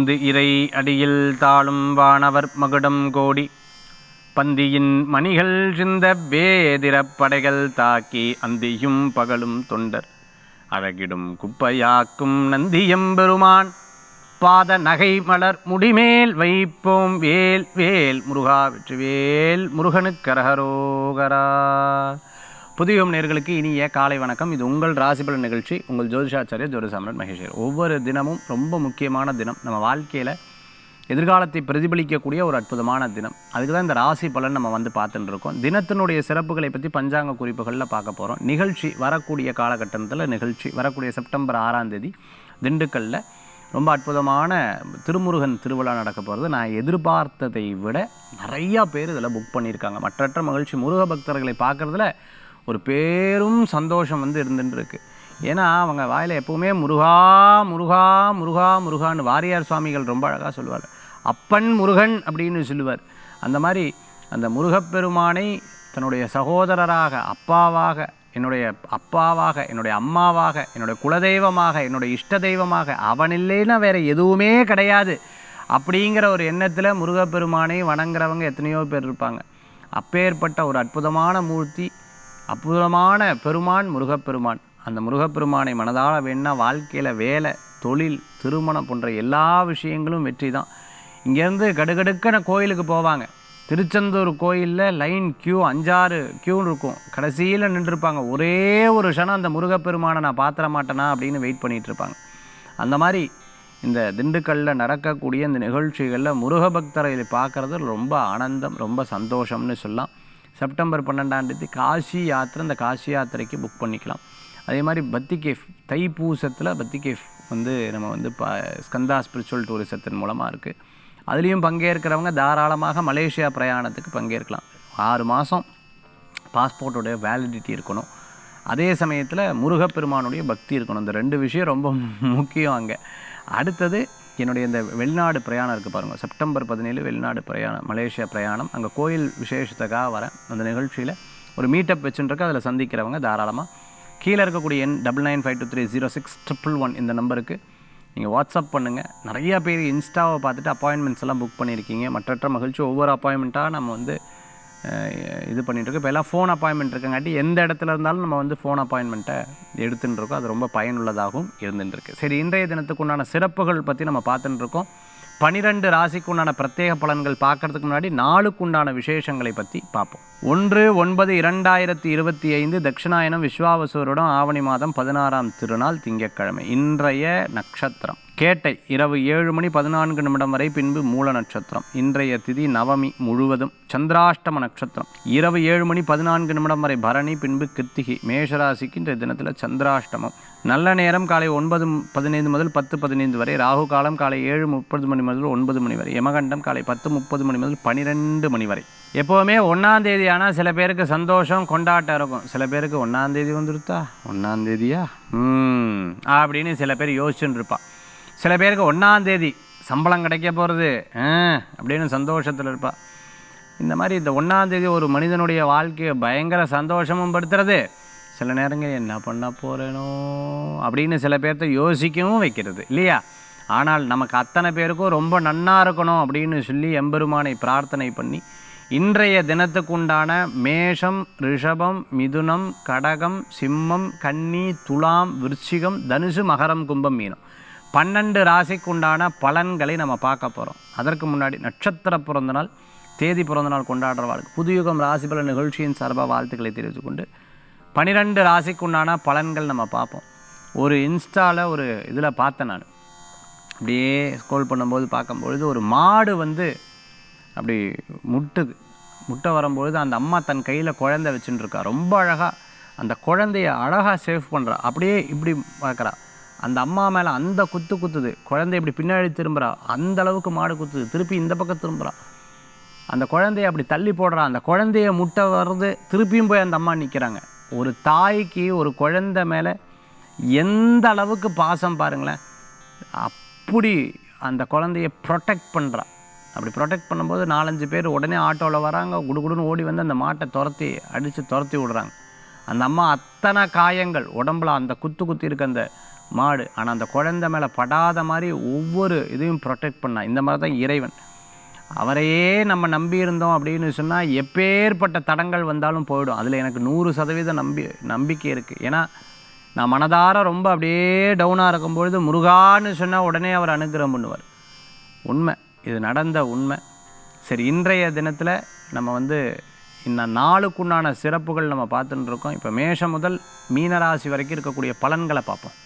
பந்து இறை அடியில் தாழும் வானவர் மகுடம் கோடி. பந்தியின் மணிகள் சிந்த வேதிரப் படைகள் தாக்கி அந்தியும் பகலும் தொண்டர். அழகிடும் குப்பையாக்கும் நந்தியம் பெருமான். பாத நகை மலர் முடிமேல் வைப்போம் வேல் வேல் முருகா வெற்றிவேல் முருகனுக்கரகரோகரா புதியம் நேர்களுக்கு இனிய காலை வணக்கம். இது உங்கள் ராசிபல நிகழ்ச்சி. உங்கள் ஜோதிஷாச்சாரிய ஜோதிசாமரன் மகேஷர் ஒவ்வொரு தினமும் ரொம்ப முக்கியமான தினம். நம்ம வாழ்க்கையில் எதிர்காலத்தை பிரதிபலிக்கக்கூடிய ஒரு அற்புதமான தினம். அதுக்கு தான் இந்த ராசி பலன் நம்ம வந்து பார்த்துட்டு இருக்கோம். தினத்தினுடைய சிறப்புகளை பற்றி பஞ்சாங்க குறிப்புகளில் பார்க்க போகிறோம் நிகழ்ச்சி வரக்கூடிய காலகட்டத்தில் நிகழ்ச்சி வரக்கூடிய செப்டம்பர் ஆறாம் தேதி திண்டுக்கல்லில் ரொம்ப அற்புதமான திருமுருகன் திருவிழா நடக்க போகிறது நான் எதிர்பார்த்ததை விட நிறையா பேர் இதில் புக் பண்ணியிருக்காங்க. மற்றற்ற மகிழ்ச்சி முருக பக்தர்களை பார்க்குறதுல ஒரு பேரும் சந்தோஷம் வந்து இருந்துட்டுருக்கு. ஏன்னா அவங்க வாயில் எப்போவுமே முருகா முருகா முருகா முருகான்னு வாரியார் சுவாமிகள் ரொம்ப அழகாக சொல்லுவார் அப்பன் முருகன் அப்படின்னு சொல்லுவார். அந்த மாதிரி அந்த முருகப்பெருமானை தன்னுடைய சகோதரராக அப்பாவாக என்னுடைய அப்பாவாக என்னுடைய அம்மாவாக என்னுடைய குலதெய்வமாக என்னுடைய இஷ்ட தெய்வமாக அவன் இல்லைன்னா வேறு எதுவுமே கிடையாது. அப்படிங்கிற ஒரு எண்ணத்தில் முருகப்பெருமானை வணங்குறவங்க எத்தனையோ பேர் இருப்பாங்க. அப்பேற்பட்ட ஒரு அற்புதமான மூர்த்தி அற்புதமான பெருமான் முருகப்பெருமான். அந்த முருகப்பெருமானை மனதால் வேணா வாழ்க்கையில் வேலை தொழில் திருமணம் போன்ற எல்லா விஷயங்களும் வெற்றி தான். இங்கேருந்து கடுகடுக்கன கோயிலுக்கு போவாங்க. திருச்செந்தூர் கோயிலில் லைன் கியூ அஞ்சாறு க்யூன்னு இருக்கும். கடைசியில் நின்றுருப்பாங்க. ஒரே ஒரு க்ஷணம் அந்த முருகப்பெருமானை நான் பாத்திர மாட்டேனா அப்படின்னு வெயிட் பண்ணிகிட்ருப்பாங்க அந்த மாதிரி இந்த திண்டுக்கல்லில் நடக்கக்கூடிய இந்த நிகழ்ச்சிகளில் முருக பக்தரை பார்க்குறது ரொம்ப ஆனந்தம் ரொம்ப சந்தோஷம்னு சொல்லலாம். செப்டம்பர் பன்னெண்டாம் தேதி காசி யாத்திரை இந்த காசி யாத்திரைக்கு புக் பண்ணிக்கலாம். அதே மாதிரி பத்தி கேஃப் தைப்பூசத்தில் பத்தி கேஃப் வந்து நம்ம வந்து ப ஸ்கந்தா ஸ்பிரிச்சுவல் டூரிசத்தின் மூலமாக இருக்குது அதுலேயும் பங்கேற்கிறவங்க தாராளமாக மலேசியா பிரயாணத்துக்கு பங்கேற்கலாம். ஆறு மாதம் பாஸ்போர்ட்டோடைய வேலிடிட்டி இருக்கணும். அதே சமயத்தில் முருகப்பெருமானுடைய பக்தி இருக்கணும். இந்த ரெண்டு விஷயம் ரொம்ப முக்கியம் அங்கே. அடுத்தது என்னுடைய இந்த வெளிநாடு பிரயாணம் இருக்குது பாருங்கள் செப்டம்பர் பதினேழு வெளிநாடு பிரயாணம் மலேசியா பிரயாணம். அங்கே கோயில் விசேஷத்துக்காக வரேன். அந்த நிகழ்ச்சியில் ஒரு மீட்டப் வச்சுருக்கு அதில் சந்திக்கிறவங்க தாராளமாக கீழே இருக்கக்கூடிய எண் double nine five two three zero six triple one இந்த நம்பருக்கு நீங்கள் வாட்ஸ்அப் பண்ணுங்கள் நிறையா பேர் இன்ஸ்டாவை பார்த்துட்டு அப்பாயின்மெண்ட்ஸ் எல்லாம் புக் பண்ணியிருக்கீங்க. மற்றற்ற மகிழ்ச்சி. ஒவ்வொரு அப்பாயின்மெண்ட்டாக நம்ம வந்து இது பண்ணிட்டு இப்போ எல்லாம் ஃபோன் அப்பாயின்மெண்ட் இருக்கங்காட்டி எந்த இடத்துல இருந்தாலும் நம்ம வந்து ஃபோன் அப்பாயின்மெண்ட்டை எடுத்துட்டுருக்கோம் அது ரொம்ப பயனுள்ளதாகவும் இருந்துட்டுருக்கு சரி இன்றைய தினத்துக்கு உண்டான சிறப்புகள் பற்றி நம்ம பார்த்துட்டுருக்கோம் பனிரெண்டு ராசிக்கு உண்டான பிரத்யேக பலன்கள் பார்க்கறதுக்கு முன்னாடி நாளுக்கு உண்டான விசேஷங்களை பற்றி பார்ப்போம். ஒன்று ஒன்பது இரண்டாயிரத்தி இருபத்தி ஐந்து தட்சிணாயனம் விஸ்வாவசூருடன் ஆவணி மாதம் பதினாறாம் திருநாள் திங்கட்கிழமை. இன்றைய நட்சத்திரம். கேட்டை இரவு ஏழு மணி பதினான்கு நிமிடம் வரை பின்பு மூல நட்சத்திரம். இன்றைய திதி நவமி முழுவதும் சந்திராஷ்டம நட்சத்திரம். இரவு ஏழு மணி பதினான்கு நிமிடம் வரை பரணி பின்பு கிருத்திகை மேஷராசிக்கு இன்றைய தினத்தில் சந்திராஷ்டமம். நல்ல நேரம் காலை ஒன்பது பதினைந்து முதல் பத்து பதினைந்து வரை ராகு காலம் காலை ஏழு முப்பது மணி முதல் ஒன்பது மணி வரை யமகண்டம் காலை பத்து முப்பது மணி முதல் பன்னிரெண்டு மணி வரை. எப்போவுமே ஒன்றாம் தேதி ஆனால் சில பேருக்கு சந்தோஷம் கொண்டாட்டம் இருக்கும். சில பேருக்கு ஒன்றாம் தேதி வந்துருத்தா? ஒன்றாம் தேதியா? ம் அப்படின்னு சில பேர் யோசிச்சுன்னு இருப்பா. சில பேருக்கு ஒன்றாந்தேதி சம்பளம் கிடைக்க போகிறது அப்படின்னு சந்தோஷத்தில் இருப்பா. இந்த மாதிரி இந்த ஒன்றாந்தேதி ஒரு மனிதனுடைய வாழ்க்கையை பயங்கர சந்தோஷமும் படுத்துறது. சில நேரங்கள் என்ன பண்ண போகிறேனோ அப்படின்னு சில பேர்த்த யோசிக்கவும் வைக்கிறது இல்லையா? ஆனால் நமக்கு அத்தனை பேருக்கும் ரொம்ப நன்னா இருக்கணும் அப்படின்னு சொல்லி எம்பெருமானை பிரார்த்தனை பண்ணி இன்றைய தினத்துக்குண்டான மேஷம் ரிஷபம் மிதுனம் கடகம் சிம்மம் கன்னி துலாம் விருச்சிகம் தனுசு மகரம் கும்பம் மீனம். பன்னெண்டு ராசிக்குண்டான பலன்களை நம்ம பார்க்க போகிறோம் அதற்கு முன்னாடி நட்சத்திர பிறந்தநாள் தேதி பிறந்தநாள் கொண்டாடுற வாழ்க்கை புதுயுகம் ராசிபல நிகழ்ச்சியின் சார்பாக வாழ்த்துக்களை தெரிவித்துக் கொண்டு பனிரெண்டு ராசிக்குண்டான பலன்கள் நம்ம பார்ப்போம். ஒரு இன்ஸ்டாவில் ஒரு இதில் பார்த்தேன் நான். அப்படியே ஸ்க்ரோல் பண்ணும்போது பார்க்கும்பொழுது ஒரு மாடு வந்து அப்படி முட்டுது. முட்டை வரும்பொழுது அந்த அம்மா தன் கையில் குழந்தை வச்சுட்டுருக்கா ரொம்ப அழகாக அந்த குழந்தைய அழகாக சேவ் பண்ணுறா அப்படியே இப்படி பார்க்குறா அந்த அம்மா மேலே அந்த குத்து குத்துது. குழந்தை இப்படி பின்னாடி திரும்புகிறா அந்த அளவுக்கு மாடு குத்துது. திருப்பி இந்த பக்கம் திரும்புகிறா அந்த குழந்தைய அப்படி தள்ளி போடுறா. அந்த குழந்தைய முட்டை வர்றது திருப்பியும் போய் அந்த அம்மா நிற்கிறாங்க ஒரு தாய்க்கு ஒரு குழந்தை மேலே எந்த அளவுக்கு பாசம் பாருங்களேன். அப்படி அந்த குழந்தைய ப்ரொடெக்ட் பண்ணுறா அப்படி ப்ரொடெக்ட் பண்ணும்போது நாலஞ்சு பேர் உடனே ஆட்டோவில் வராங்க. குடுகுடுன்னு ஓடி வந்து அந்த மாட்டை துரத்தி அடித்து துரத்தி விடுறாங்க. அந்த அம்மா அத்தனை காயங்கள் உடம்புல அந்த குத்து குத்தி இருக்க அந்த மாடு. ஆனால் அந்த குழந்தை மேலே படாத மாதிரி ஒவ்வொரு இதையும் ப்ரொடெக்ட் பண்ணால் இந்த மாதிரி தான் இறைவன். அவரையே நம்ம நம்பி இருந்தோம் அப்படின்னு சொன்னால் எப்பேற்பட்ட தடங்கள் வந்தாலும் போயிடும். அதில் எனக்கு நூறு சதவீதம் நம்பி நம்பிக்கை இருக்குது ஏன்னா நான் மனதார ரொம்ப அப்படியே டவுனாக இருக்கும்பொழுது முருகான்னு சொன்னால் உடனே அவர் அனுகிரகம் பண்ணுவார். உண்மை. இது நடந்த உண்மை. சரி இன்றைய தினத்தில் நம்ம வந்து இந்த நாளுக்குண்டான சிறப்புகள் நம்ம பார்த்துட்டு இருக்கோம். இப்போ மேஷம் முதல் மீனராசி வரைக்கும் இருக்கக்கூடிய பலன்களை பார்ப்போம்.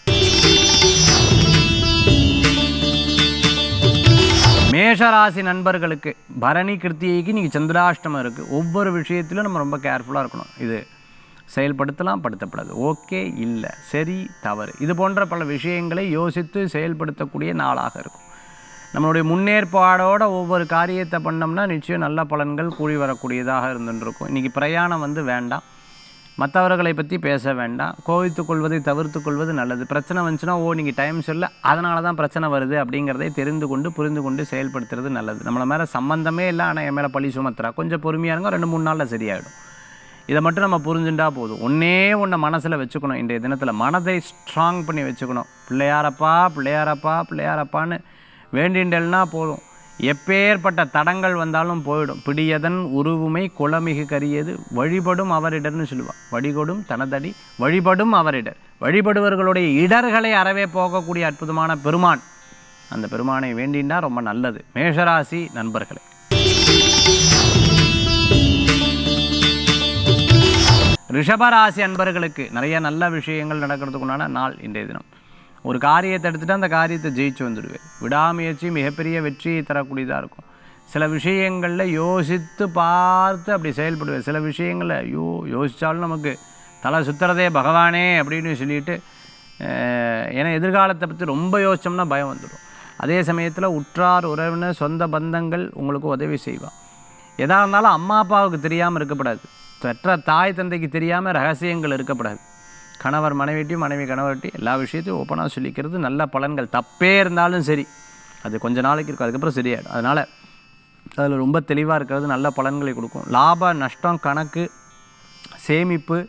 மேஷராசி நண்பர்களுக்கு பரணி கிருத்திகைக்கு நீங்கள் சந்திராஷ்டமம் இருக்குது ஒவ்வொரு விஷயத்திலும் நம்ம ரொம்ப கேர்ஃபுல்லாக இருக்கணும். இது செயல்படுத்தலாம் படுத்தப்படாது. ஓகே இல்லை சரி தவறு. இது போன்ற பல விஷயங்களை யோசித்து செயல்படுத்தக்கூடிய நாளாக இருக்கும். நம்மளுடைய முன்னேற்பாடோட ஒவ்வொரு காரியத்தை பண்ணோம்னா நிச்சயம் நல்ல பலன்கள் கூடி வரக்கூடியதாக இருந்துருக்கும் இன்றைக்கி பிரயாணம் வந்து வேண்டாம். மற்றவர்களை பற்றி பேச வேண்டாம். கோவித்து கொள்வதை தவிர்த்து கொள்வது நல்லது. பிரச்சனை வந்துச்சுன்னா ஓ நீங்கள் டைம் சொல்ல. அதனால தான் பிரச்சனை வருது அப்படிங்கிறதை தெரிந்து கொண்டு புரிந்து கொண்டு செயல்படுத்துறது நல்லது. நம்மளை மேலே சம்மந்தமே இல்லை ஆனால் என் மேலே பழி சுமத்துறா. கொஞ்சம் பொறுமையாக இருங்க ரெண்டு மூணு நாளில் சரியாயிடும். இதை மட்டும் நம்ம புரிஞ்சுட்டா போதும். ஒன்றே ஒன்று மனசில் வச்சுக்கணும். இன்றைய தினத்தில் மனதை ஸ்ட்ராங் பண்ணி வச்சுக்கணும். பிள்ளையாரப்பா பிள்ளையாரப்பா பிள்ளையாரப்பான்னு வேண்டின்றல்னா போதும். எப்பேற்பட்ட தடங்கள் வந்தாலும் போயிடும். பிடியதன் உருவுமை குளமிகு கரியது வழிபடும் அவரிடர்னு சொல்லுவாள் வழிகொடும் தனதடி வழிபடும் அவரிடர். வழிபடுவர்களுடைய இடர்களை அறவே போகக்கூடிய அற்புதமான பெருமான். அந்த பெருமானை வேண்டினா ரொம்ப நல்லது. மேஷராசி நண்பர்களே. ரிஷபராசி அன்பர்களுக்கு நிறைய நல்ல விஷயங்கள் நடக்கிறதுக்குண்டான நாள் இன்றைய தினம். ஒரு காரியத்தை எடுத்துகிட்டு அந்த காரியத்தை ஜெயிச்சு வந்துடுவேன். விடாமுயற்சி மிகப்பெரிய வெற்றியை தரக்கூடியதாக இருக்கும். சில விஷயங்களில் யோசித்து பார்த்து அப்படி செயல்படுவேன். சில விஷயங்களில் ஐயோ யோசித்தாலும் நமக்கு தலை சுற்றுறதே பகவானே அப்படின்னு சொல்லிட்டு ஏன்னா எதிர்காலத்தை பற்றி ரொம்ப யோசிச்சோம்னா பயம் வந்துடும். அதே சமயத்தில் உற்றார் உறவினர் சொந்த பந்தங்கள் உங்களுக்கு உதவி செய்வான். எதாக இருந்தாலும் அம்மா அப்பாவுக்கு தெரியாமல் இருக்கப்படாது பெற்ற தாய் தந்தைக்கு தெரியாமல் ரகசியங்கள் இருக்கப்படாது கணவர் மனைவிட்டையும் மனைவி கணவர்கிட்ட எல்லா விஷயத்தையும் ஓப்பனாக சொல்லிக்கிறது நல்ல பலன்கள். தப்பே இருந்தாலும் சரி. அது கொஞ்ச நாளைக்கு இருக்கும். அதுக்கப்புறம் சரியாயிடும். அதனால் அதில் ரொம்ப தெளிவாக இருக்கிறது நல்ல பலன்களை கொடுக்கும். லாப நஷ்டம் கணக்கு சேமிப்பு.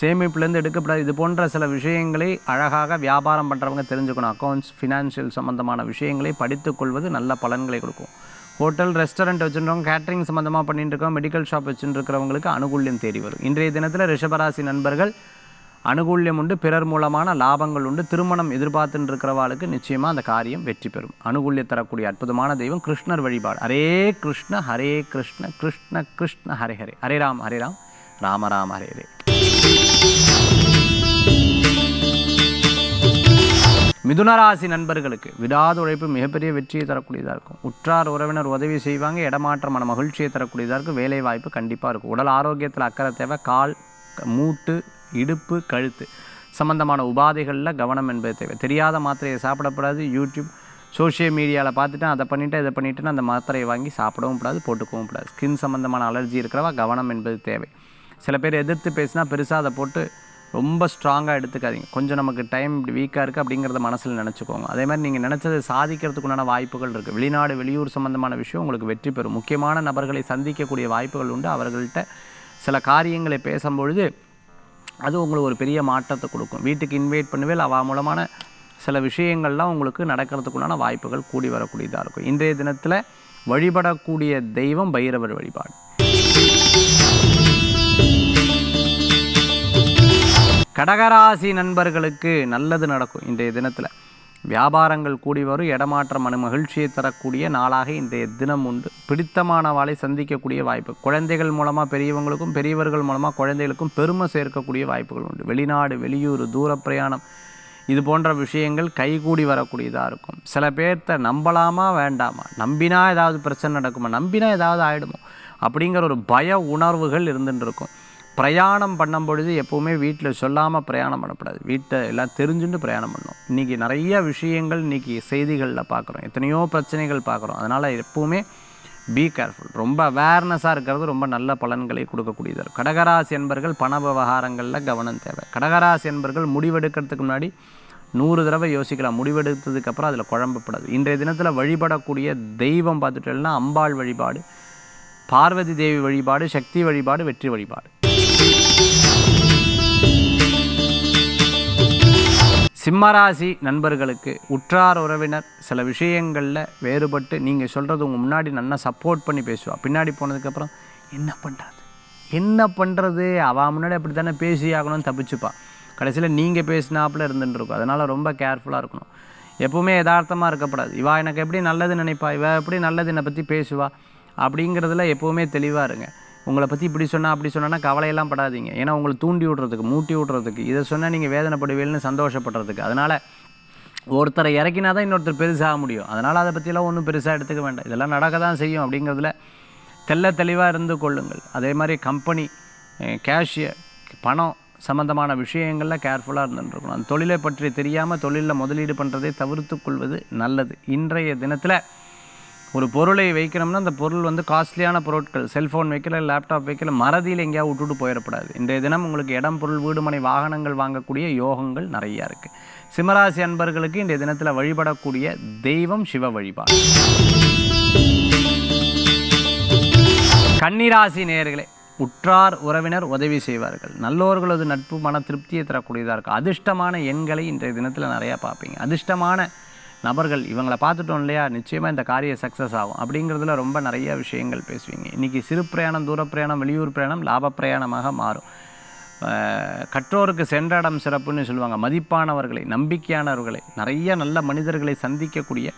சேமிப்புலேருந்து எடுக்கப்படாது இது போன்ற சில விஷயங்களை அழகாக வியாபாரம் பண்ணுறவங்க தெரிஞ்சுக்கணும். அக்கௌண்ட்ஸ் ஃபினான்ஷியல் சம்மந்தமான விஷயங்களை படித்துக்கொள்வது நல்ல பலன்களை கொடுக்கும். ஹோட்டல் ரெஸ்டாரண்ட் வச்சுருக்கோம் கேட்ரிங் சம்மந்தமாக பண்ணிட்டு இருக்கோம் மெடிக்கல் ஷாப் வச்சுட்டு இருக்கிறவங்களுக்கு அனுகூல்யம் தேடி வரும். இன்றைய தினத்தில் ரிஷபராசி நண்பர்கள் அனுகூல்யம் உண்டு. பிறர் மூலமான லாபங்கள் உண்டு. திருமணம் எதிர்பார்த்துட்டு இருக்கிறவாளுக்கு நிச்சயமாக அந்த காரியம் வெற்றி பெறும். அனுகூல்யம் தரக்கூடிய அற்புதமான தெய்வம் கிருஷ்ணர் வழிபாடு. ஹரே கிருஷ்ண ஹரே கிருஷ்ண கிருஷ்ண கிருஷ்ண ஹரே ஹரே. ஹரே ராம் ஹரே ராம். ராம ராம ஹரே ஹரே. மிதுனராசி நண்பர்களுக்கு விடாத உழைப்பு மிகப்பெரிய வெற்றியை தரக்கூடியதாக இருக்கும். உற்றார் உறவினர் உதவி செய்வாங்க. இடமாற்றமான மகிழ்ச்சியை தரக்கூடியதாக இருக்கும். வேலை வாய்ப்பு கண்டிப்பாக இருக்கும். உடல் ஆரோக்கியத்தில் அக்கறை தேவை. கால் மூட்டு இடுப்பு கழுத்து சம்பந்தமான உபாதைகளில் கவனம் என்பது தேவை. தெரியாத மாத்திரையை சாப்பிடக்கூடாது யூடியூப் சோஷியல் மீடியாவில் பார்த்துட்டு அதை பண்ணிவிட்டு இதை பண்ணிவிட்டு அந்த மாத்திரையை வாங்கி சாப்பிடவும் கூடாது போட்டுக்கவும் கூடாது. ஸ்கின் சம்பந்தமான அலர்ஜி இருக்கிறவா கவனம் என்பது தேவை. சில பேர் எதிர்த்து பேசினா பெருசாக அதை போட்டு ரொம்ப ஸ்ட்ராங்காக எடுத்துக்காதீங்க. கொஞ்சம் நமக்கு டைம் இப்படி வீக்காக இருக்குது அப்படிங்கிறத மனசில் நினச்சிக்கோங்க. அதே மாதிரி நீங்கள் நினச்சதை சாதிக்கிறதுக்குண்டான வாய்ப்புகள் இருக்குது வெளிநாடு வெளியூர் சம்மந்தமான விஷயம் உங்களுக்கு வெற்றி பெறும். முக்கியமான நபர்களை சந்திக்கக்கூடிய வாய்ப்புகள் உண்டு. அவர்கள்ட்ட சில காரியங்களை பேசும்பொழுது அது உங்களுக்கு ஒரு பெரிய மாற்றத்தை கொடுக்கும். வீட்டுக்கு இன்வைட் பண்ணுவேல் அவ மூலமான சில விஷயங்கள்லாம் உங்களுக்கு நடக்கிறதுக்குண்டான வாய்ப்புகள் கூடி வரக்கூடியதாக இருக்கும். இன்றைய தினத்தில் வழிபடக்கூடிய தெய்வம் பைரவர் வழிபாடு. கடகராசி நண்பர்களுக்கு நல்லது நடக்கும் இன்றைய தினத்தில். வியாபாரங்கள் கூடி வரும் இடமாற்றம் மன மகிழ்ச்சியை தரக்கூடிய நாளாக இன்றைய தினம் உண்டு. பிடித்தமானவாளை சந்திக்கக்கூடிய வாய்ப்பு. குழந்தைகள் மூலமாக பெரியவங்களுக்கும் பெரியவர்கள் மூலமாக குழந்தைகளுக்கும் பெருமை சேர்க்கக்கூடிய வாய்ப்புகள் உண்டு. வெளிநாடு வெளியூர் தூர பிரயாணம் இது போன்ற விஷயங்கள் கைகூடி வரக்கூடியதாக இருக்கும். சில பேர்த்த நம்பலாமா வேண்டாமா? நம்பினா ஏதாவது பிரச்சனை நடக்குமா? நம்பினா ஏதாவது ஆகிடுமோ அப்படிங்கிற ஒரு பய உணர்வுகள் இருந்துட்டு இருக்கும். பிரயாணம் பண்ணும் பொழுது எப்போவுமே வீட்டில் சொல்லாமல் பிரயாணம் பண்ணக்கூடாது. வீட்டை எல்லாம் தெரிஞ்சுட்டு பிரயாணம் பண்ணணும் இன்றைக்கி நிறைய விஷயங்கள் இன்றைக்கி செய்திகளில் பார்க்குறோம். எத்தனையோ பிரச்சனைகள் பார்க்குறோம். அதனால் எப்போவுமே பி கேர்ஃபுல் ரொம்ப அவேர்னஸாக இருக்கிறது ரொம்ப நல்ல பலன்களை கொடுக்கக்கூடியது. கடகராசி என்பர்கள் பண விவகாரங்களில் கவனம் தேவை. கடகராசி என்பர்கள் முடிவெடுக்கிறதுக்கு முன்னாடி நூறு தடவை யோசிக்கலாம். முடிவெடுத்ததுக்கப்புறம் அதில் குழம்பப்படாது இன்றைய தினத்தில் வழிபடக்கூடிய தெய்வம் பார்த்துட்டோம்னா அம்பாள் வழிபாடு பார்வதி தேவி வழிபாடு சக்தி வழிபாடு வெற்றி வழிபாடு. சிம்மராசி நண்பர்களுக்கு உற்றார் உறவினர் சில விஷயங்களில் வேறுபட்டு நீங்கள் சொல்கிறது உங்கள் முன்னாடி நல்லா சப்போர்ட் பண்ணி பேசுவா. பின்னாடி போனதுக்கப்புறம் என்ன பண்ணுறது என்ன பண்ணுறது அவள் முன்னாடி அப்படி தானே பேசி ஆகணும்னு தப்பிச்சுப்பா. கடைசியில் நீங்கள் பேசினாப்புல இருந்துட்டுருக்கும். அதனால் ரொம்ப கேர்ஃபுல்லாக இருக்கணும். எப்பவுமே யதார்த்தமாக இருக்கக்கூடாது இவா எனக்கு எப்படி நல்லது நினைப்பா? இவ எப்படி நல்லது என்னை பற்றி பேசுவா? அப்படிங்கிறதுல எப்போவுமே தெளிவாக இருங்க. உங்களை பற்றி இப்படி சொன்னால் அப்படி சொன்னால் கவலையெல்லாம் படாதீங்க. ஏன்னா உங்களை தூண்டி விட்றதுக்கு மூட்டி விட்றதுக்கு இதை சொன்னால் நீங்கள் வேதனைப்படுவீல்னு சந்தோஷப்படுறதுக்கு. அதனால் ஒருத்தரை இறக்கினா தான் இன்னொருத்தர் பெருசாக முடியும். அதனால் அதை பற்றியெல்லாம் ஒன்றும் பெருசாக எடுத்துக்க வேண்டாம். இதெல்லாம் நடக்க தான் செய்யும் அப்படிங்கிறதுல தெல்ல தெளிவாக இருந்து கொள்ளுங்கள். அதே மாதிரி கம்பெனி கேஷியர் பணம் சம்மந்தமான விஷயங்களில் கேர்ஃபுல்லாக இருந்துருக்கணும் அந்த தொழிலை பற்றி தெரியாமல் தொழிலில் முதலீடு பண்ணுறதை தவிர்த்து கொள்வது நல்லது. இன்றைய தினத்தில் ஒரு பொருளை வைக்கணும்னா அந்த பொருள் வந்து காஸ்ட்லியான பொருட்கள் செல்ஃபோன் வைக்கல லேப்டாப் வைக்கல மறதியில் எங்கேயாவது விட்டுட்டு போயிடக்கூடாது. இன்றைய தினம் உங்களுக்கு இடம் பொருள் வீடுமனை வாகனங்கள் வாங்கக்கூடிய யோகங்கள் நிறையா இருக்குது சிம்மராசி அன்பர்களுக்கு இன்றைய தினத்தில் வழிபடக்கூடிய தெய்வம் சிவ வழிபாடு. கன்னிராசி நேர்களே உற்றார் உறவினர் உதவி செய்வார்கள். நல்லோர்களது நட்பு மன திருப்தியை தரக்கூடியதாக இருக்கும். அதிர்ஷ்டமான எண்களை இன்றைய தினத்தில் நிறையா பார்ப்பீங்க. அதிர்ஷ்டமான நபர்கள் இவங்களை பார்த்துட்டோம் இல்லையா? நிச்சயமாக இந்த காரியம் சக்ஸஸ் ஆகும். அப்படிங்கிறதுல ரொம்ப நிறைய விஷயங்கள் பேசுவீங்க. இன்றைக்கி சிறு பிரயாணம் தூர பிரயாணம் வெளியூர் பிரயாணம் லாப பிரயாணமாக மாறும். கற்றோருக்கு சென்றடம் சிறப்புன்னு சொல்லுவாங்க. மதிப்பானவர்களை நம்பிக்கையானவர்களை நிறைய நல்ல மனிதர்களை சந்திக்கக்கூடிய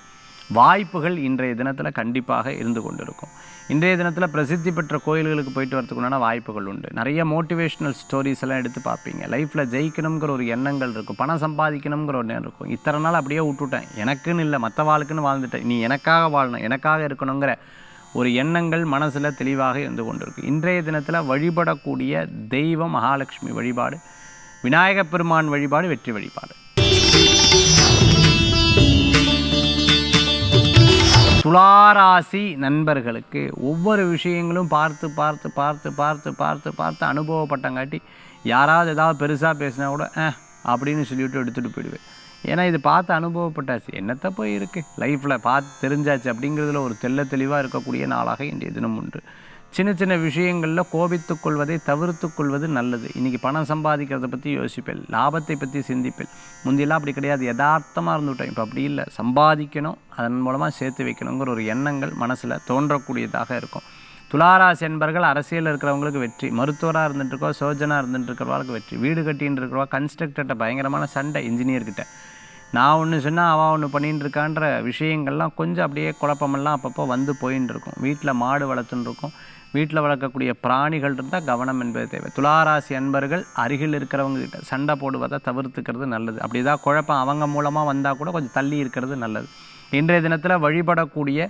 வாய்ப்புகள் இன்றைய தினத்தில் கண்டிப்பாக இருந்து கொண்டிருக்கும். இன்றைய தினத்தில் பிரசித்தி பெற்ற கோயில்களுக்கு போயிட்டு வரதுக்குண்டான வாய்ப்புகள் உண்டு. நிறைய மோட்டிவேஷ்னல் ஸ்டோரிஸ் எல்லாம் எடுத்து பார்ப்பீங்க. லைஃப்பில் ஜெயிக்கணுங்கிற ஒரு எண்ணங்கள் இருக்கும். பணம் சம்பாதிக்கணுங்கிற ஒரு எண்ணம் இருக்கும். இத்தனை நாள் அப்படியே விட்டுட்டேன். எனக்குன்னு இல்லை மற்ற வாழ்க்குன்னு வாழ்ந்துட்டேன். நீ எனக்காக வாழணும் எனக்காக இருக்கணுங்கிற ஒரு எண்ணங்கள் மனசில் தெளிவாக இருந்து கொண்டிருக்கு. இன்றைய தினத்தில் வழிபடக்கூடிய தெய்வம் மகாலட்சுமி வழிபாடு விநாயகப் பெருமான் வழிபாடு வெற்றி வழிபாடு. துளாராசி நண்பர்களுக்கு ஒவ்வொரு விஷயங்களும் பார்த்து பார்த்து பார்த்து பார்த்து பார்த்து பார்த்து அனுபவப்பட்டங்காட்டி யாராவது ஏதாவது பெருசாக பேசினா கூட அப்படின்னு சொல்லிவிட்டு எடுத்துகிட்டு போயிடுவேன். ஏன்னா இது பார்த்து அனுபவப்பட்டாச்சு. என்னத்தை போய் இருக்குது லைஃப்பில் பார்த்து தெரிஞ்சாச்சு அப்படிங்கிறதுல ஒரு தெள்ள தெளிவாக இருக்கக்கூடிய நாளாக இன்றைய தினம் உண்டு. சின்ன சின்ன விஷயங்களில் கோபித்து கொள்வதை தவிர்த்து கொள்வது நல்லது. இன்றைக்கி பணம் சம்பாதிக்கிறத பற்றி யோசிப்பேன். லாபத்தை பற்றி சிந்திப்பேன். முந்தியெல்லாம் அப்படி கிடையாது. யதார்த்தமாக இருந்துவிட்டோம் இப்போ அப்படி இல்லை. சம்பாதிக்கணும். அதன் மூலமாக சேர்த்து வைக்கணுங்கிற ஒரு எண்ணங்கள் மனசில் தோன்றக்கூடியதாக இருக்கும். துளாராசி என்பர்கள் அரசியலில் இருக்கிறவங்களுக்கு வெற்றி. மருத்துவராக இருந்துட்டுருக்கோ சோஜனாக இருந்துட்டுருக்கிறவங்களுக்கு வெற்றி. வீடு கட்டின்னு இருக்கிறவா கன்ஸ்ட்ரக்டர்கிட்ட பயங்கரமான சண்டை இன்ஜினியர்கிட்ட நான் ஒன்று சொன்னால் அவன் ஒன்று பண்ணின்னு இருக்கான்ற விஷயங்கள்லாம் கொஞ்சம் அப்படியே குழப்பமெல்லாம் அப்பப்போ வந்து போயின்னு இருக்கும் வீட்டில் மாடு வளர்த்துன்னு இருக்கும் வீட்டில் வளர்க்கக்கூடிய பிராணிகள் இருந்தால் கவனம் என்பது தேவை. துளாராசி அன்பர்கள் அருகில் இருக்கிறவங்க கிட்ட சண்டை போடுவதை தவிர்த்துக்கிறது நல்லது. அப்படி ஏதாவது குழப்பம் அவங்க மூலமாக வந்தால் கூட கொஞ்சம் தள்ளி இருக்கிறது நல்லது. இன்றைய தினத்தில் வழிபடக்கூடிய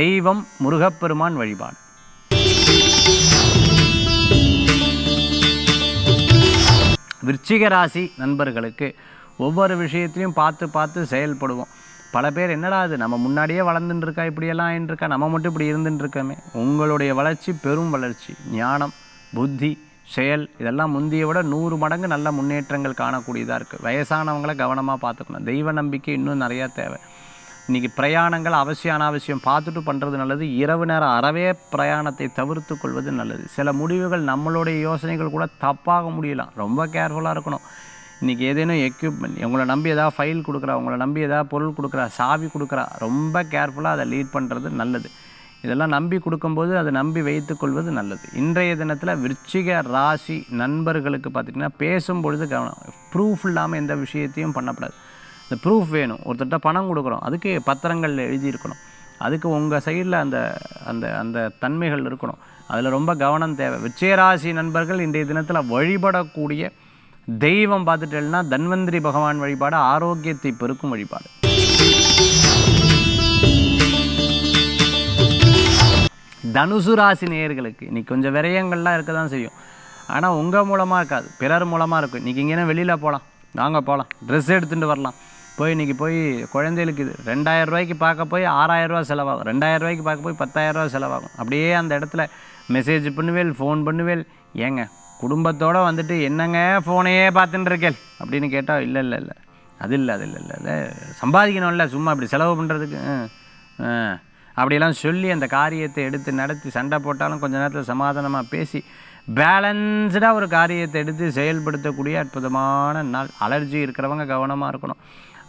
தெய்வம் முருகப்பெருமான் வழிபாடு. விருச்சிக ராசி நண்பர்களுக்கு ஒவ்வொரு விஷயத்தையும் பார்த்து பார்த்து செயல்படுவோம். பல பேர் என்னடா அது நம்ம முன்னாடியே வளர்ந்துட்டு இருக்கா இப்படியெல்லாம் ஆயின்னு நம்ம மட்டும் இப்படி இருந்துட்டுருக்கோமே உங்களுடைய வளர்ச்சி பெரும் வளர்ச்சி. ஞானம் புத்தி செயல் இதெல்லாம் முந்திய விட நூறு மடங்கு நல்ல முன்னேற்றங்கள் காணக்கூடியதாக இருக்குது வயசானவங்கள கவனமாக பார்த்துக்கணும். தெய்வ நம்பிக்கை இன்னும் நிறையா தேவை. இன்றைக்கி பிரயாணங்கள் அவசியம் அனாவசியம். பார்த்துட்டு பண்ணுறது நல்லது. இரவு நேரம் அறவே பிரயாணத்தை தவிர்த்து கொள்வது நல்லது. சில முடிவுகள் நம்மளுடைய யோசனைகள் கூட தப்பாக முடியலாம். ரொம்ப கேர்ஃபுல்லாக இருக்கணும். இன்றைக்கி ஏதேனும் எக்யூப்மெண்ட் உங்களை நம்பி எதாவது ஃபைல் கொடுக்குறா உங்களை நம்பி எதாவது பொருள் கொடுக்குறா சாவி கொடுக்குறா ரொம்ப கேர்ஃபுல்லாக அதை லீட் பண்ணுறது நல்லது. இதெல்லாம் நம்பி கொடுக்கும்போது அதை நம்பி வைத்துக்கொள்வது நல்லது. இன்றைய தினத்தில் விருச்சிக ராசி நண்பர்களுக்கு பார்த்திங்கன்னா பேசும் பொழுது கவனம். ப்ரூஃப் இல்லாமல் எந்த விஷயத்தையும் பண்ணக்கூடாது இந்த ப்ரூஃப் வேணும். ஒருத்தர்கிட்ட பணம் கொடுக்குறோம். அதுக்கு பத்திரங்களில் எழுதியிருக்கணும். அதுக்கு உங்கள் சைடில் அந்த அந்த அந்த தன்மைகள் இருக்கணும். அதில் ரொம்ப கவனம் தேவை. விச்சயராசி நண்பர்கள் இன்றைய தினத்தில் வழிபடக்கூடிய தெய்வம் பார்த்துட்டேன்னா தன்வந்திரி பகவான் வழிபாடு ஆரோக்கியத்தை பெருக்கும் வழிபாடு. தனுசு ராசி நேயர்களுக்கு இன்றைக்கி கொஞ்சம் விரயங்கள்லாம் இருக்க தான் செய்யும். ஆனால் உங்கள் மூலமாக இருக்காது பிறர் மூலமாக இருக்கும். இன்றைக்கி இங்கேனா வெளியில் போகலாம் நாங்கள் போகலாம் ட்ரெஸ் எடுத்துகிட்டு வரலாம். போய் இன்றைக்கி போய் குழந்தைகளுக்கு இது ரெண்டாயிரம் ரூபாய்க்கு பார்க்க போய் ஆறாயிரரூவா செலவாகும். ரெண்டாயிரம் ரூபாய்க்கு பார்க்க போய் பத்தாயிரரூவா செலவாகும். அப்படியே அந்த இடத்துல மெசேஜ் பண்ணுவேல் ஃபோன் பண்ணுவேல். ஏங்க குடும்பத்தோடு வந்துட்டு என்னங்க ஃபோனையே பார்த்துட்டு இருக்கேன் அப்படின்னு கேட்டால் இல்லை இல்லை இல்லை. அது இல்லை அது இல்லை இல்லை இல்லை. சம்பாதிக்கணும்ல சும்மா இப்படி செலவு பண்ணுறதுக்கு அப்படியெல்லாம் சொல்லி அந்த காரியத்தை எடுத்து நடத்தி சண்டை போட்டாலும் கொஞ்ச நேரத்தில் சமாதானமாக பேசி பேலன்ஸ்டாக ஒரு காரியத்தை எடுத்து செயல்படுத்தக்கூடிய அற்புதமான நாள். அலர்ஜி இருக்கிறவங்க கவனமாக இருக்கணும்.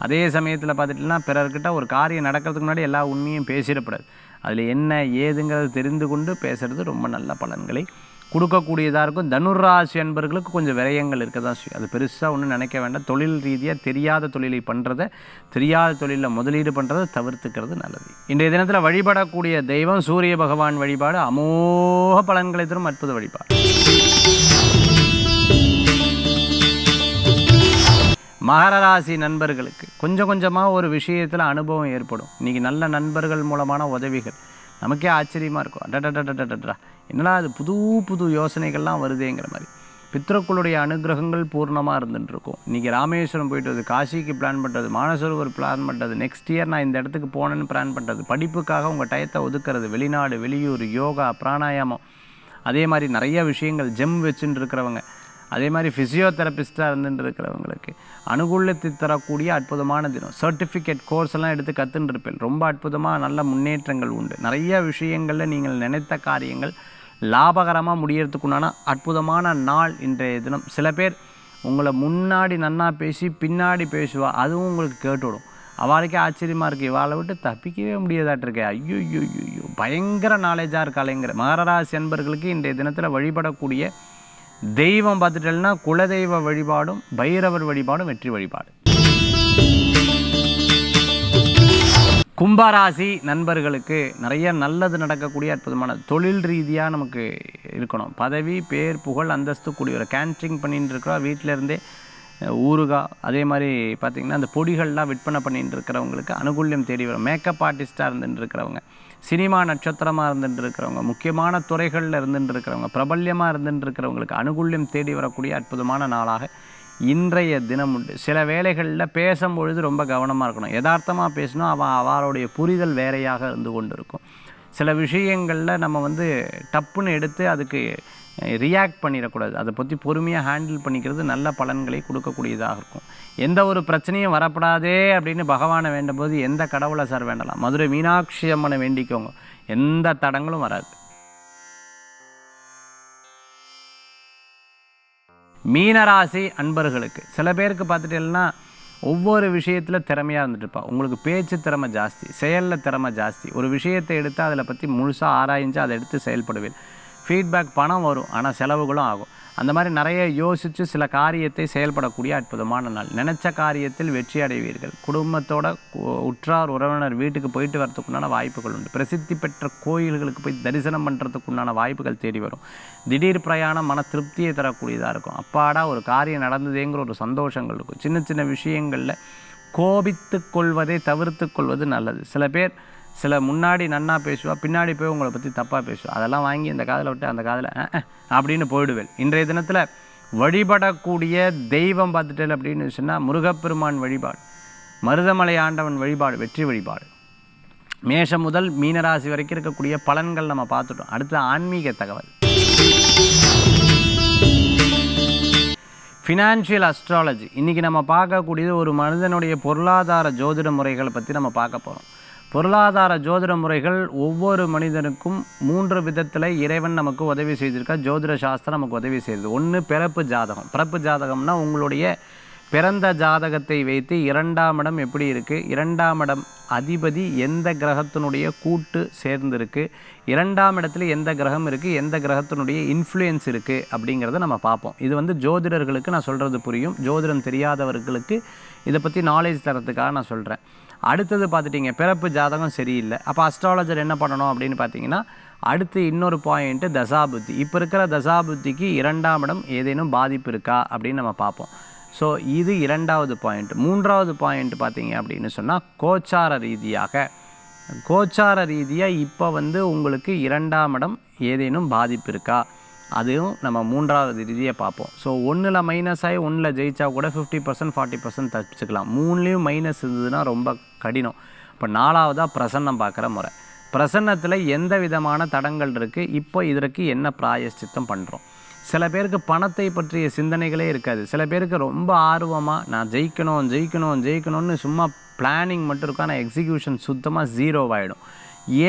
அதே சமயத்தில் பார்த்துட்டிங்கன்னா பிறர்கிட்ட ஒரு காரியம் நடக்கிறதுக்கு முன்னாடி எல்லா உண்மையும் பேசிடப்படாது அதில் என்ன ஏதுங்கிறது தெரிந்து கொண்டு பேசுகிறது ரொம்ப நல்ல பலன்களை கொடுக்கக்கூடியதாக இருக்கும். தனுராசி அன்பர்களுக்கு கொஞ்சம் விரயங்கள் இருக்க தான் செய்யும். அது பெருசாக ஒன்றும் நினைக்க வேண்டாம். தொழில் ரீதியாக தெரியாத தொழிலை பண்ணுறதை தெரியாத தொழிலில் முதலீடு பண்ணுறதை தவிர்த்துக்கிறது நல்லது. இன்றைய தினத்தில் வழிபடக்கூடிய தெய்வம் சூரிய பகவான் வழிபாடு. அமோக பலன்களை தரும் அற்புத வழிபாடு. மகர ராசி நண்பர்களுக்கு கொஞ்சம் கொஞ்சமாக ஒரு விஷயத்தில் அனுபவம் ஏற்படும். இன்றைக்கி நல்ல நண்பர்கள் மூலமான உதவிகள். நமக்கே ஆச்சரியமாக இருக்கும். அடடடடடடா என்னடா அது புது புது யோசனைகள்லாம் வருதேங்கிற மாதிரி பித்ரக்களுடைய அனுகிரகங்கள் பூர்ணமாக இருந்துட்டுருக்கும் இன்றைக்கி ராமேஸ்வரம் போயிட்டு வருது காசிக்கு பிளான் பண்ணுறது மானசரோவர் பிளான் பண்ணுறது நெக்ஸ்ட் இயர் நான் இந்த இடத்துக்கு போனேன்னு பிளான் பண்ணுறது படிப்புக்காக உங்கள் டயத்தை ஒதுக்கிறது வெளிநாடு வெளியூர் யோகா பிராணாயாமம் அதே மாதிரி நிறைய விஷயங்கள் ஜெம் வச்சுட்டு இருக்கிறவங்க. அதே மாதிரி ஃபிசியோதெரபிஸ்ட்டாக இருந்துருக்கிறவங்களுக்கு அனுகூலத்தை தரக்கூடிய அற்புதமான தினம். சர்டிஃபிகேட் கோர்ஸ் எல்லாம் எடுத்து கற்றுன்ருப்பேன் ரொம்ப அற்புதமாக நல்ல முன்னேற்றங்கள் உண்டு. நிறைய விஷயங்களில் நீங்கள் நினைத்த காரியங்கள் லாபகரமாக முடியறதுக்குண்டான அற்புதமான நாள் இன்றைய தினம். சில பேர் உங்களை முன்னாடி நன்னா பேசி பின்னாடி பேசுவா அதுவும் உங்களுக்கு கேட்டுவிடும். அவளுக்கே ஆச்சரியமாக இருக்குது இவாளை விட்டு தப்பிக்கவே முடியாதாட்டிருக்கே. ஐயோ ஐயோ ஐயோ பயங்கர நாலேஜாக இருக்காளேங்கிற. மகராசி அன்பர்களுக்கு இன்றைய தினத்தில் வழிபடக்கூடிய தெய்வம் பார்த்துட்டோம்னா குலதெய்வ வழிபாடும் பைரவர் வழிபாடும் வெற்றி வழிபாடு. கும்பராசி நண்பர்களுக்கு நிறைய நல்லது நடக்கக்கூடிய அற்புதமான தொழில் ரீதியாக நமக்கு இருக்கணும். பதவி பேர் புகழ் அந்தஸ்து கூடிய ஒரு கேன்ட்ரிங் பண்ணிட்டு இருக்கிறோம். வீட்டிலேருந்தே ஊறுகாய் அதே மாதிரி பார்த்திங்கன்னா அந்த பொடிகள்லாம் விற்பனை பண்ணிட்டு இருக்கிறவங்களுக்கு அனுகூல்யம் தேடி வரும். மேக்கப் ஆர்டிஸ்ட்டாக இருந்துட்டு இருக்கிறவங்க. சினிமா நட்சத்திரமாக இருந்துட்டு இருக்கிறவங்க முக்கியமான துறைகளில் இருந்துட்டு இருக்கிறவங்க பிரபல்யமாக இருந்துட்டு இருக்கிறவங்களுக்கு அனுகூல்யம் தேடி வரக்கூடிய அற்புதமான நாளாக இன்றைய தினம் உண்டு. சில வேலைகளில் பேசும்பொழுது ரொம்ப கவனமாக இருக்கணும். யதார்த்தமாக பேசணும் அவன் அவருடைய புரிதல் வேறையாக இருந்து கொண்டு இருக்கும் சில விஷயங்களில் நம்ம வந்து டப்புன்னு எடுத்து அதுக்கு ரியாக்ட் பண்ணிடக்கூடாது. அதை பற்றி பொறுமையாக ஹேண்டில் பண்ணிக்கிறது நல்ல பலன்களை கொடுக்கக்கூடியதாக இருக்கும். எந்த ஒரு பிரச்சனையும் வரப்படாதே அப்படின்னு பகவானை வேண்டும்போது எந்த கடவுளை சார் வேண்டலாம்? மதுரை மீனாட்சி அம்மனை வேண்டிக்கோங்க. எந்த தடங்களும் வராது. மீனராசி அன்பர்களுக்கு சில பேருக்கு பார்த்துட்டேன்னா ஒவ்வொரு விஷயத்தில் திறமையாக இருந்துட்டுருப்பா உங்களுக்கு பேச்சு திறமை ஜாஸ்தி செயலில் திறமை ஜாஸ்தி. ஒரு விஷயத்தை எடுத்து அதில் பற்றி முழுசாக ஆராய்ஞ்சு அதை எடுத்து செயல்படுவேன் ஃபீட்பேக் பணம் வரும் ஆனால் செலவுகளும் ஆகும். அந்த மாதிரி நிறைய யோசித்து சில காரியத்தை செயல்படக்கூடிய அற்புதமான நாள். நினச்ச காரியத்தில் வெற்றி அடைவீர்கள். குடும்பத்தோட உற்றார் உறவினர் வீட்டுக்கு போயிட்டு வரத்துக்குண்டான வாய்ப்புகள் உண்டு. பிரசித்தி பெற்ற கோயில்களுக்கு போய் தரிசனம் பண்ணுறதுக்குண்டான வாய்ப்புகள் தேடி வரும். திடீர் பிரயாணம் மன திருப்தியை தரக்கூடியதாக இருக்கும். அப்பாடா ஒரு காரியம் நடந்ததேங்கிற ஒரு சந்தோஷங்கள் இருக்கும். சின்ன சின்ன விஷயங்களில் கோபித்து கொள்வதை தவிர்த்து கொள்வது நல்லது. சில பேர் சில முன்னாடி நன்னா பேசுவா பின்னாடி போய் உங்களை பற்றி தப்பாக பேசுவா. அதெல்லாம் வாங்கி இந்த காதில் விட்டு அந்த காதில் அப்படின்னு போயிடுவேன். இன்றைய தினத்தில் வழிபடக்கூடிய தெய்வம் பார்த்துட்டேன் அப்படின்னு சொன்னால் முருகப்பெருமான் வழிபாடு மருதமலை ஆண்டவன் வழிபாடு வெற்றி வழிபாடு. மேஷம் முதல் மீனராசி வரைக்கும் இருக்கக்கூடிய பலன்கள் நம்ம பார்த்துட்டோம். அடுத்து ஆன்மீக தகவல். ஃபினான்ஷியல் அஸ்ட்ராலஜி இன்றைக்கி நம்ம பார்க்கக்கூடியது ஒரு மனிதனுடைய பொருளாதார ஜோதிட முறைகளை பற்றி நம்ம பார்க்க போகிறோம் பொருளாதார ஜோதிட முறைகள் ஒவ்வொரு மனிதனுக்கும் மூன்று விதத்தில் இறைவன் நமக்கு உதவி செய்திருக்கா ஜோதிட சாஸ்திரம் நமக்கு உதவி செய்யுது. ஒன்று பிறப்பு ஜாதகம். பிறப்பு ஜாதகம்னா உங்களுடைய பிறந்த ஜாதகத்தை வைத்து இரண்டாம் இடம் எப்படி இருக்குது இரண்டாம் இடம் அதிபதி எந்த கிரகத்தினுடைய கூட்டு சேர்ந்திருக்கு இரண்டாம் இடத்துல எந்த கிரகம் இருக்குது எந்த கிரகத்தினுடைய இன்ஃப்ளூயன்ஸ் இருக்குது அப்படிங்கிறத நம்ம பார்ப்போம். இது வந்து ஜோதிடர்களுக்கு நான் சொல்கிறது புரியும். ஜோதிடம் தெரியாதவர்களுக்கு இதை பற்றி நாலேஜ் தரத்துக்காக நான் சொல்கிறேன் அடுத்தது பார்த்துட்டிங்க பிறப்பு ஜாதகம் சரியில்லை. அப்போ அஸ்ட்ராலஜர் என்ன பண்ணணும் அப்படின்னு பார்த்தீங்கன்னா அடுத்து இன்னொரு பாயிண்ட்டு தசாபுத்தி. இப்போ இருக்கிற தசாபுத்திக்கு இரண்டாம் இடம் ஏதேனும் பாதிப்பு இருக்கா அப்படின்னு நம்ம பார்ப்போம். ஸோ இது இரண்டாவது பாயிண்ட் மூன்றாவது பாயிண்ட் பார்த்தீங்க அப்படின்னு சொன்னால் கோச்சார ரீதியாக. கோச்சார ரீதியாக இப்போ வந்து உங்களுக்கு இரண்டாம் இடம் ஏதேனும் பாதிப்பு இருக்கா? அதுவும் நம்ம மூன்றாவது ரீதியாக பார்ப்போம். ஸோ ஒன்றில் மைனஸ் ஆகி ஒன்றில் ஜெயித்தா கூட ஃபிஃப்டி பர்சன்ட் ஃபார்ட்டி பர்சன்ட் தப்பிச்சுக்கலாம். மூணுலேயும் மைனஸ் இருந்ததுன்னா ரொம்ப கடினம். இப்போ நாலாவதாக பிரசன்னம் பார்க்குற முறை. பிரசன்னத்தில் எந்த விதமான தடங்கள் இருக்குது இப்போ இதற்கு என்ன பிராயஷ்சித்தம் பண்ணுறோம் சில பேருக்கு பணத்தை பற்றிய சிந்தனைகளே இருக்காது. சில பேருக்கு ரொம்ப ஆர்வமாக நான் ஜெயிக்கணும் ஜெயிக்கணும் ஜெயிக்கணும்னு சும்மா பிளானிங் மட்டும் இருக்கும் ஆனால் எக்ஸிக்யூஷன் சுத்தமாக ஜீரோவாகிடும்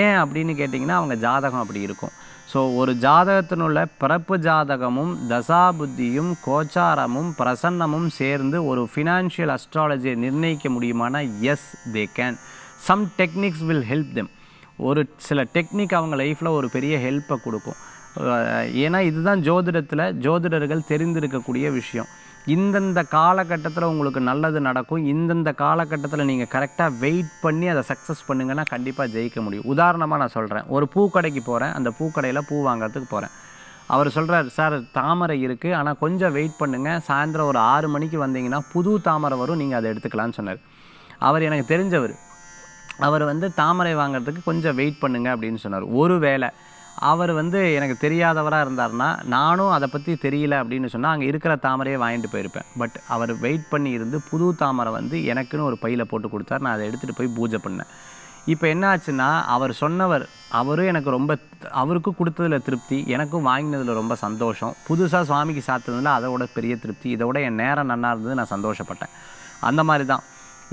ஏன் அப்படின்னு கேட்டிங்கன்னா அவங்க ஜாதகம் அப்படி இருக்கும். ஸோ ஒரு ஜாதகத்தினுள்ள பிறப்பு ஜாதகமும் தசாபுத்தியும் கோச்சாரமும் பிரசன்னமும் சேர்ந்து ஒரு ஃபினான்ஷியல் அஸ்ட்ராலஜியை நிர்ணயிக்க முடியுமானா? Yes they can some techniques will help them ஒரு சில டெக்னிக் அவங்க லைஃப்பில் ஒரு பெரிய ஹெல்ப்பை கொடுக்கும். ஏன்னா இதுதான் ஜோதிடத்தில் ஜோதிடர்கள் தெரிந்திருக்கக்கூடிய விஷயம். இந்தந்த காலகட்டத்தில் உங்களுக்கு நல்லது நடக்கும். இந்தந்த காலகட்டத்தில் நீங்கள் கரெக்டாக வெயிட் பண்ணி அதை சக்ஸஸ் பண்ணுங்கன்னா கண்டிப்பாக ஜெயிக்க முடியும். உதாரணமாக நான் சொல்கிறேன் ஒரு பூக்கடைக்கு போகிறேன் அந்த பூக்கடையில் பூ வாங்குறதுக்கு போகிறேன் அவர் சொல்கிறார் சார் தாமரை இருக்குது ஆனால் கொஞ்சம் வெயிட் பண்ணுங்கள் சாயந்தரம் ஒரு ஆறு மணிக்கு வந்தீங்கன்னா புது தாமரை வரும். நீங்கள் அதை எடுத்துக்கலாம்னு சொன்னார். அவர் எனக்கு தெரிஞ்சவர். அவர் வந்து தாமரை வாங்குறதுக்கு கொஞ்சம் வெயிட் பண்ணுங்கள் அப்படின்னு சொன்னார். ஒரு வேளை அவர் வந்து எனக்கு தெரியாதவராக இருந்தார்னா நானும் அதை பற்றி தெரியல அப்படின்னு சொன்னால் அங்கே இருக்கிற தாமரையே வாங்கிட்டு போயிருப்பேன். பட் அவர் வெயிட் பண்ணி இருந்து புது தாமரை வந்து எனக்குன்னு ஒரு பையில் போட்டு கொடுத்தார். நான் அதை எடுத்துகிட்டு போய் பூஜை பண்ணேன். இப்போ என்ன ஆச்சுன்னா அவர் சொன்னவர் அவரும் எனக்கு ரொம்ப அவருக்கும் கொடுத்ததில் திருப்தி எனக்கும் வாங்கினதில் ரொம்ப சந்தோஷம். புதுசாக சுவாமிக்கு சாத்துனதுல அதோட பெரிய திருப்தி இதோட என் நேரம் நன்னா இருந்தது நான் சந்தோஷப்பட்டேன். அந்த மாதிரி தான்.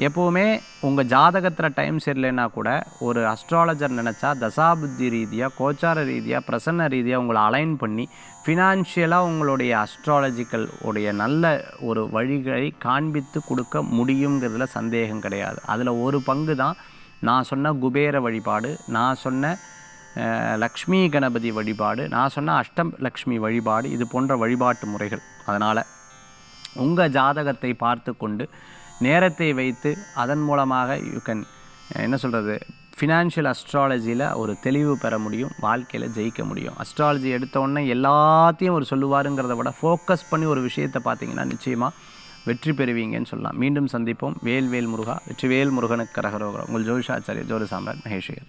எப்போவுமே உங்கள் ஜாதகத்தில் டைம் சரியில்லைன்னா கூட ஒரு அஸ்ட்ராலஜர் நினச்சா தசாபுத்தி ரீதியாக கோச்சார ரீதியாக பிரசன்ன ரீதியாக உங்களை அலைன் பண்ணி ஃபினான்ஷியலாக உங்களுடைய அஸ்ட்ராலஜிக்கல் உடைய நல்ல ஒரு வழிகளை காண்பித்து கொடுக்க முடியுங்கிறதுல சந்தேகம் கிடையாது. அதில் ஒரு பங்கு தான் நான் சொன்ன குபேர வழிபாடு நான் சொன்ன லக்ஷ்மி கணபதி வழிபாடு நான் சொன்ன அஷ்டம் லக்ஷ்மி வழிபாடு இது போன்ற வழிபாட்டு முறைகள். அதனால் உங்கள் ஜாதகத்தை பார்த்து கொண்டு நேரத்தை வைத்து அதன் மூலமாக யூ கேன் என்ன சொல்கிறது ஃபினான்ஷியல் அஸ்ட்ராலஜியில் ஒரு தெளிவு பெற முடியும் வாழ்க்கையில் ஜெயிக்க முடியும். அஸ்ட்ராலஜி எடுத்தோடனே எல்லாத்தையும் ஒரு சொல்லுவாருங்கிறத விட ஃபோக்கஸ் பண்ணி ஒரு விஷயத்தை பார்த்தீங்கன்னா நிச்சயமாக வெற்றி பெறுவீங்கன்னு சொல்லலாம். மீண்டும் சந்திப்போம். வேல் வேல் முருகா வெற்றி வேல் முருகனுக்கு கரகரோகரம். உங்கள் ஜோதிஷாச்சாரிய ஜோதி சாம்ராட் மகேஷ்வர்